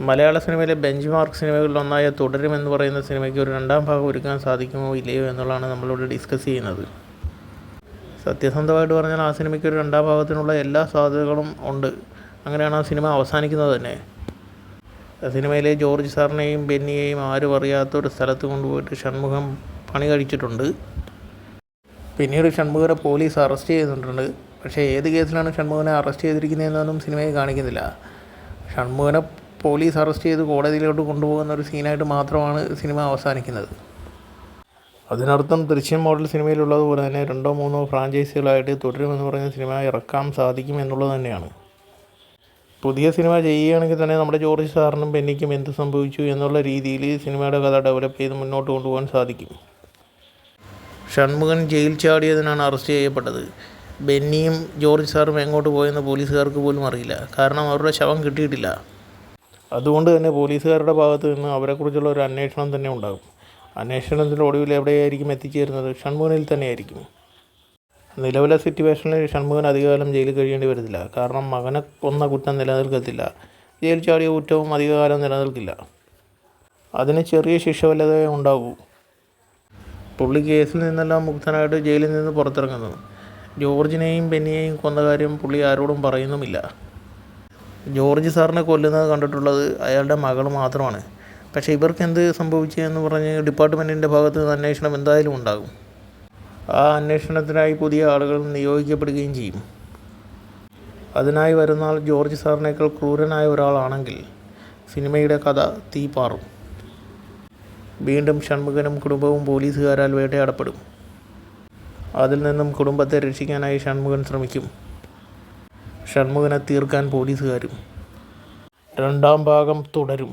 മലയാള സിനിമയിലെ bench mark സിനിമകളിലൊന്നായ തുടരും എന്ന് പറയുന്ന സിനിമയ്ക്ക് ഒരു രണ്ടാം ഭാഗം ഒരുക്കാൻ സാധിക്കുമോ ഇല്ലയോ എന്നുള്ളതാണ് നമ്മളിവിടെ ഡിസ്കസ് ചെയ്യുന്നത്. സത്യസന്ധമായിട്ട് പറഞ്ഞാൽ ആ സിനിമയ്ക്ക് ഒരു രണ്ടാം ഭാഗത്തിനുള്ള എല്ലാ സാധ്യതകളും ഉണ്ട്. അങ്ങനെയാണ് ആ സിനിമ അവസാനിക്കുന്നത് തന്നെ. സിനിമയിലെ ജോർജ് സാറിനെയും ബെന്നിയെയും ആരും അറിയാത്ത ഒരു സ്ഥലത്ത് കൊണ്ടുപോയിട്ട് ഷൺമുഖം പണി കഴിച്ചിട്ടുണ്ട്. പിന്നീട് ഷൺമുഖരെ പോലീസ് അറസ്റ്റ് ചെയ്തിട്ടുണ്ട്. പക്ഷേ ഏത് കേസിലാണ് ഷൺമുഖനെ അറസ്റ്റ് ചെയ്തിരിക്കുന്നതെന്നൊന്നും സിനിമയിൽ കാണിക്കുന്നില്ല. ഷൺമുഖനെ പോലീസ് അറസ്റ്റ് ചെയ്ത് കോടതിയിലോട്ട് കൊണ്ടുപോകുന്ന ഒരു സീനായിട്ട് മാത്രമാണ് സിനിമ അവസാനിക്കുന്നത്. അതിനർത്ഥം ദൃശ്യം മോഡൽ സിനിമയിലുള്ളതുപോലെ തന്നെ രണ്ടോ മൂന്നോ ഫ്രാഞ്ചൈസികളായിട്ട് തുടരുമെന്ന് പറയുന്ന സിനിമ ഇറക്കാൻ സാധിക്കും എന്നുള്ളത് തന്നെയാണ്. പുതിയ സിനിമ ചെയ്യുകയാണെങ്കിൽ തന്നെ നമ്മുടെ ജോർജ് സാറിനും ബെന്നിക്കും എന്ത് സംഭവിച്ചു എന്നുള്ള രീതിയിൽ സിനിമയുടെ കഥ ഡെവലപ്പ് ചെയ്ത് മുന്നോട്ട് കൊണ്ടുപോകാൻ സാധിക്കും. ഷൺമുഖൻ ജയിൽ ചാടിയതിനാണ് അറസ്റ്റ് ചെയ്യപ്പെട്ടത്. ബെന്നിയും ജോർജ് സാറും എങ്ങോട്ട് പോയെന്ന് പോലീസുകാർക്ക് പോലും അറിയില്ല. കാരണം അവരുടെ ശവം കിട്ടിയിട്ടില്ല. അതുകൊണ്ട് തന്നെ പോലീസുകാരുടെ ഭാഗത്ത് നിന്ന് അവരെക്കുറിച്ചുള്ള ഒരു അന്വേഷണം തന്നെ ഉണ്ടാകും. അന്വേഷണത്തിന്റെ ഒടുവിൽ എവിടെയായിരിക്കും എത്തിച്ചേരുന്നത്? ഷൺമുഖനിൽ തന്നെയായിരിക്കും. നിലവിലെ സിറ്റുവേഷനിൽ ഷൺമുഖൻ അധികകാലം ജയിലിൽ കഴിയേണ്ടി വരുന്നില്ല കാരണം മകനെ കൊന്ന കുറ്റം നിലനിൽക്കത്തില്ല. ജയിൽ ചാടിയ കുറ്റവും അധികകാലം നിലനിൽക്കില്ല. അതിന് ചെറിയ ശിക്ഷ വല്ലതേ ഉണ്ടാകൂ പുള്ളി കേസിൽ നിന്നെല്ലാം മുക്തനായിട്ട് ജയിലിൽ നിന്ന് പുറത്തിറങ്ങുന്നു. ജോർജിനെയും ബെന്നിയെയും കൊന്ന കാര്യം പുള്ളി ആരോടും പറയുന്നുമില്ല. ജോർജ് സാറിനെ കൊല്ലുന്നത് കണ്ടിട്ടുള്ളത് അയാളുടെ മകൾ മാത്രമാണ്. പക്ഷേ ഇവർക്ക് എന്ത് സംഭവിച്ചു എന്ന് പറഞ്ഞ് ഡിപ്പാർട്ട്മെന്റിന്റെ ഭാഗത്ത് നിന്ന് അന്വേഷണം എന്തായാലും ഉണ്ടാകും. ആ അന്വേഷണത്തിനായി പുതിയ ആളുകൾ നിയോഗിക്കപ്പെടുകയും ചെയ്യും. അതിനായി വരുന്ന ആൾ ജോർജ് സാറിനേക്കാൾ ക്രൂരനായ ഒരാളാണെങ്കിൽ സിനിമയുടെ കഥ തീപാറും വീണ്ടും ഷൺമുഖനും കുടുംബവും പോലീസുകാരാൽ വേട്ടയാടപ്പെടും. അതിൽ നിന്നും കുടുംബത്തെ രക്ഷിക്കാനായി ഷൺമുഖൻ ശ്രമിക്കും. ഷൺമുഖനെ തീർക്കാൻ പോലീസുകാരും രണ്ടാം ഭാഗം തുടരും.